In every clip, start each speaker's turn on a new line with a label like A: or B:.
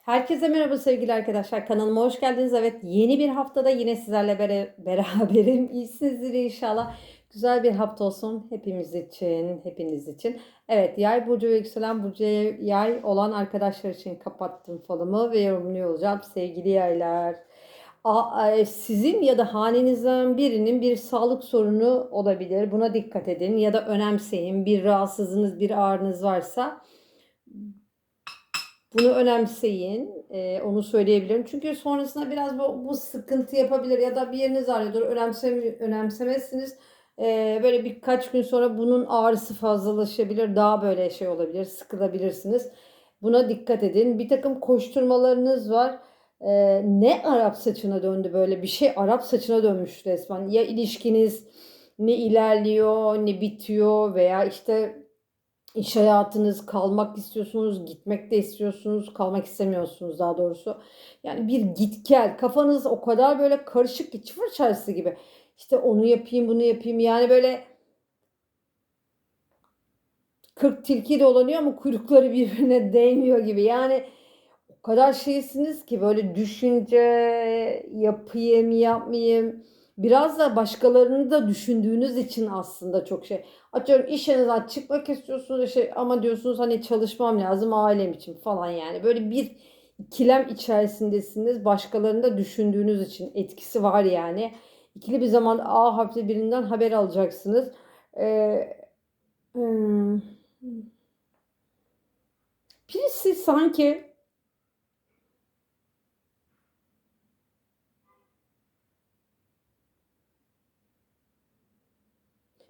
A: Herkese merhaba sevgili arkadaşlar. Kanalıma hoş geldiniz. Evet yeni bir haftada yine sizlerle beraberim. İyisinizdir inşallah. Güzel bir hafta olsun hepimiz için, hepiniz için. Evet yay burcu ve yükselen burcu yay olan arkadaşlar için kapattım falımı ve yorumluyor olacağım. Sevgili yaylar. E, Sizin ya da hanenizden birinin bir sağlık sorunu olabilir. Buna dikkat edin ya da önemseyin. Bir rahatsızlığınız, bir ağrınız varsa bunu önemseyin. Ee, onu söyleyebilirim. Çünkü sonrasında biraz bu, bu sıkıntı yapabilir ya da bir yeriniz ağrıyordur. Önemsem, önemsemezsiniz. Ee, böyle birkaç gün sonra bunun ağrısı fazlalaşabilir. Daha böyle şey olabilir. Sıkılabilirsiniz. Buna dikkat edin. Bir takım koşturmalarınız var. Ee, ne Arap saçına döndü böyle bir şey Arap saçına dönmüş resmen. Ya ilişkiniz ne ilerliyor ne bitiyor veya işte İş hayatınız, kalmak istiyorsunuz, gitmek de istiyorsunuz, kalmak istemiyorsunuz daha doğrusu. Yani bir git gel, kafanız o kadar böyle karışık ki çıfır çarşısı gibi. İşte onu yapayım, bunu yapayım. Yani böyle 40 tilki dolanıyor ama kuyrukları birbirine değmiyor gibi. Yani o kadar şeysiniz ki böyle düşünce, yapayım, yapmayayım. Biraz da başkalarını da düşündüğünüz için aslında çok şey. Atıyorum işinizden çıkmak istiyorsunuz işte ama diyorsunuz hani çalışmam lazım ailem için falan yani. Böyle bir ikilem içerisindesiniz. Başkalarını da düşündüğünüz için etkisi var yani. İkili bir zaman A harfli birinden haber alacaksınız. Ee, hmm, birisi sanki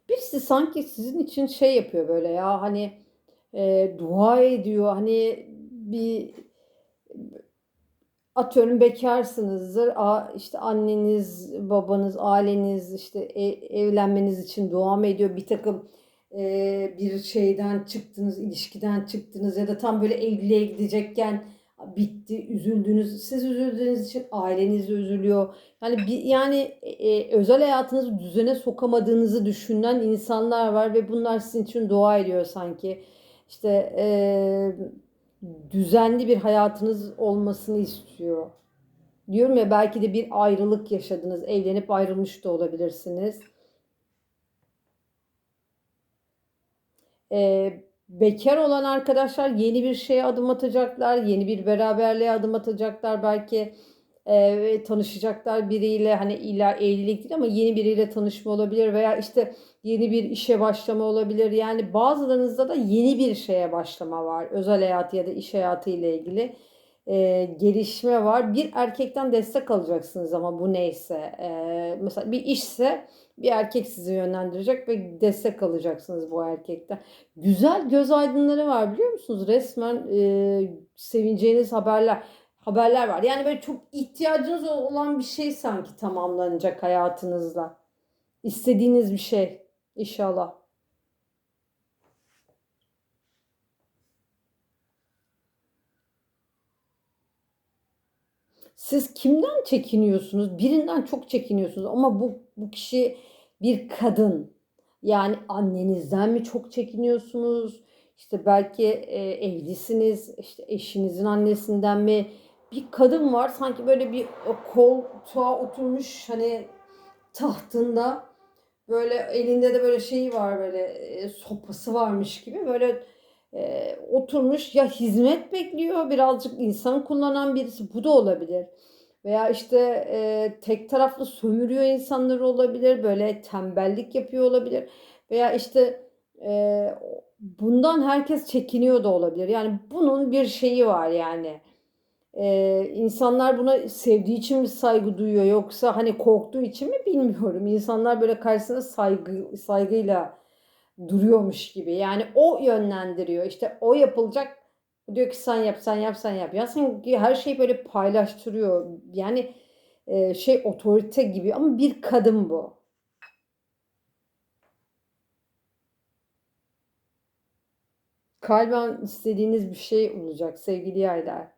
A: birisi sanki sizin için şey yapıyor böyle ya hani e, dua ediyor hani bir atıyorum bekarsınızdır a, işte anneniz babanız aileniz işte e- evlenmeniz için dua mı ediyor? Bir takım e, bir şeyden çıktınız ilişkiden çıktınız ya da tam böyle evliliğe gidecekken bitti üzüldünüz siz üzüldüğünüz için aileniz üzülüyor yani bir, yani e, e, özel hayatınızı düzene sokamadığınızı düşünen insanlar var ve bunlar sizin için dua ediyor sanki. İşte e, düzenli bir hayatınız olmasını istiyor. Diyorum ya belki de bir ayrılık yaşadınız, evlenip ayrılmış da olabilirsiniz. E, bekar olan arkadaşlar yeni bir şeye adım atacaklar, yeni bir beraberliğe adım atacaklar belki e, tanışacaklar biriyle hani illa evlilik değil ama yeni biriyle tanışma olabilir veya işte yeni bir işe başlama olabilir. Yani bazılarınızda da yeni bir şeye başlama var. Özel hayatı ya da iş hayatı ile ilgili e, gelişme var. Bir erkekten destek alacaksınız ama bu neyse. E, mesela bir işse bir erkek sizi yönlendirecek ve destek alacaksınız bu erkekten. Güzel göz aydınları var biliyor musunuz? Resmen e, sevineceğiniz haberler haberler var. Yani böyle çok ihtiyacınız olan bir şey sanki tamamlanacak hayatınızda. İstediğiniz bir şey inşallah. Siz kimden çekiniyorsunuz? Birinden çok çekiniyorsunuz ama bu bu kişi bir kadın. Yani annenizden mi çok çekiniyorsunuz? İşte belki e, evlisiniz, işte eşinizin annesinden mi? Bir kadın var sanki böyle bir koltuğa oturmuş hani tahtında böyle elinde de böyle şeyi var böyle e, sopası varmış gibi böyle e, oturmuş ya hizmet bekliyor birazcık insan kullanan birisi bu da olabilir. Veya işte e, tek taraflı sömürüyor insanları olabilir böyle tembellik yapıyor olabilir. Veya işte e, bundan herkes çekiniyor da olabilir. Yani bunun bir şeyi var yani. E, insanlar buna sevdiği için mi saygı duyuyor yoksa hani korktuğu için mi bilmiyorum. İnsanlar böyle karşısında saygı saygıyla duruyormuş gibi. Yani o yönlendiriyor. İşte o yapılacak. Diyor ki sen yap, sen yap, sen yap. Ya sanki her şeyi böyle paylaştırıyor. Yani e, şey otorite gibi ama bir kadın bu. Kalben istediğiniz bir şey olacak sevgili yaylar.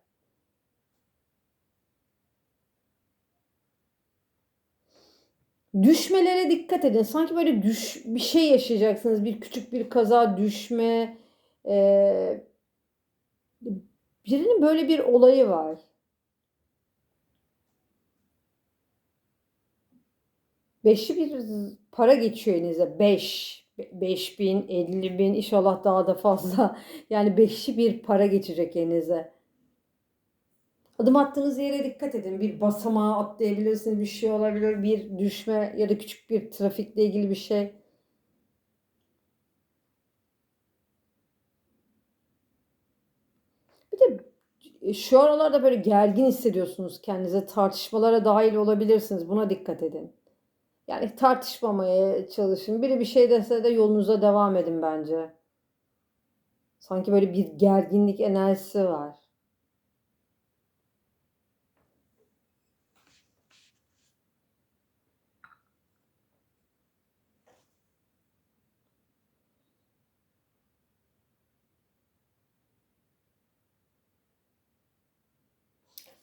A: Düşmelere dikkat edin. Sanki böyle düş bir şey yaşayacaksınız. Bir küçük bir kaza, düşme, e, Birinin böyle bir olayı var. Beşli bir para geçiyor elinize. Beş. Beş bin, elli bin, inşallah daha da fazla. Yani beşli bir para geçecek elinize. Adım attığınız yere dikkat edin. Bir basamağa atlayabilirsiniz, bir şey olabilir, bir düşme ya da küçük bir trafikle ilgili bir şey. Bir de e, şu aralarda böyle gergin hissediyorsunuz kendinize. Tartışmalara dahil olabilirsiniz. Buna dikkat edin. Yani tartışmamaya çalışın. Biri bir şey dese de yolunuza devam edin bence. Sanki böyle bir gerginlik enerjisi var.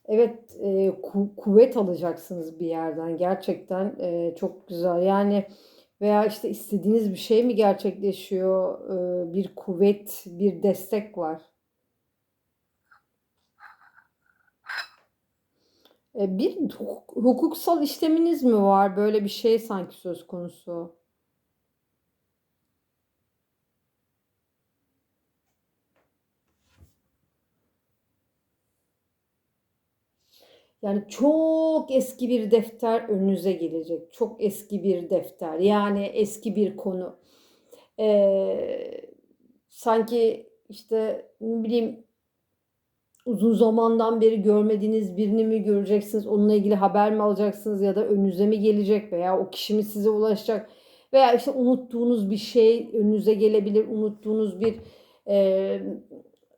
A: Evet, eee, ku kuvvet alacaksınız bir yerden. Gerçekten, eee, çok güzel. Yani veya, işte, istediğiniz bir şey mi gerçekleşiyor? Eee, bir kuvvet, bir destek var. Eee, bir hukuk hukuksal işleminiz mi var? Böyle bir şey sanki söz konusu. Yani çok eski bir defter önünüze gelecek. Çok eski bir defter. Yani eski bir konu. Eee, sanki, işte, ne bileyim, uzun zamandan beri görmediğiniz birini mi göreceksiniz? Onunla ilgili haber mi alacaksınız ya da önünüze mi gelecek veya o kişi mi size ulaşacak? Veya, işte, unuttuğunuz bir şey önünüze gelebilir. Unuttuğunuz bir, emm,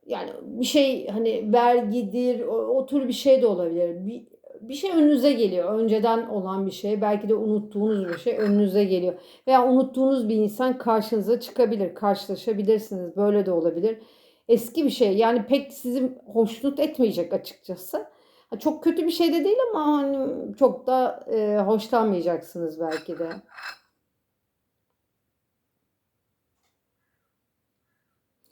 A: yani bir şey, hani, vergidir, o o tür bir şey de olabilir. Bir bir şey önünüze geliyor. Önceden olan bir şey, belki de unuttuğunuz bir şey önünüze geliyor. Veya unuttuğunuz bir insan karşınıza çıkabilir, karşılaşabilirsiniz. Böyle de olabilir. Eski bir şey, yani pek sizi hoşnut etmeyecek açıkçası. Çok kötü bir şey de değil ama, hani, çok da, eee, hoşlanmayacaksınız belki de.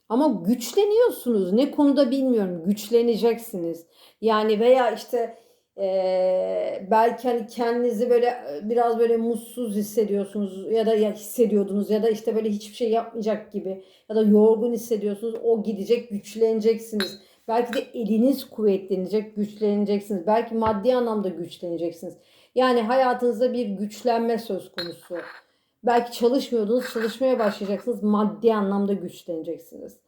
A: Ama güçleniyorsunuz. Ne konuda bilmiyorum. Güçleneceksiniz. Yani veya işte eee, belki hani kendinizi böyle biraz böyle mutsuz hissediyorsunuz ya da ya hissediyordunuz ya da işte böyle hiçbir şey yapmayacak gibi ya da yorgun hissediyorsunuz. O gidecek, güçleneceksiniz. Belki de eliniz kuvvetlenecek, güçleneceksiniz. Belki maddi anlamda güçleneceksiniz. Yani hayatınızda bir güçlenme söz konusu. Belki çalışmıyordunuz, çalışmaya başlayacaksınız. Maddi anlamda güçleneceksiniz.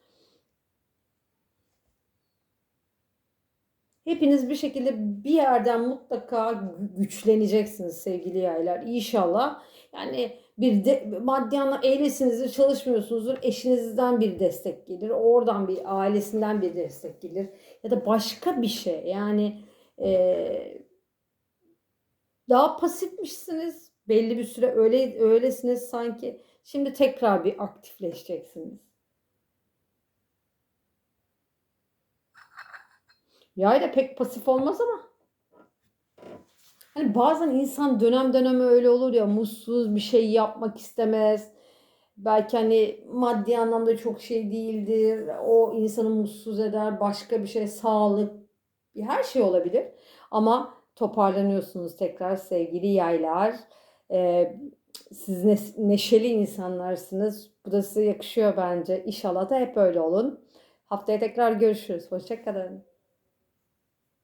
A: Hepiniz bir şekilde bir yerden mutlaka gü- güçleneceksiniz sevgili yaylar. İnşallah. Yani bir de maddi anlamda evlisinizdir, çalışmıyorsunuzdur. Eşinizden bir destek gelir. Oradan bir ailesinden bir destek gelir. Ya da başka bir şey. Yani eee, daha pasifmişsiniz. Belli bir süre öyle öylesiniz sanki. Şimdi tekrar bir aktifleşeceksiniz. Yay da pek pasif olmaz ama. Hani bazen insan dönem dönem öyle olur ya mutsuz bir şey yapmak istemez. Belki hani maddi anlamda çok şey değildir. O insanı mutsuz eder. Başka bir şey, sağlık, her şey olabilir. Ama toparlanıyorsunuz tekrar sevgili yaylar. Ee, siz ne- neşeli insanlarsınız. Bu da size yakışıyor bence. İnşallah da hep öyle olun. Haftaya tekrar görüşürüz. Hoşça kalın.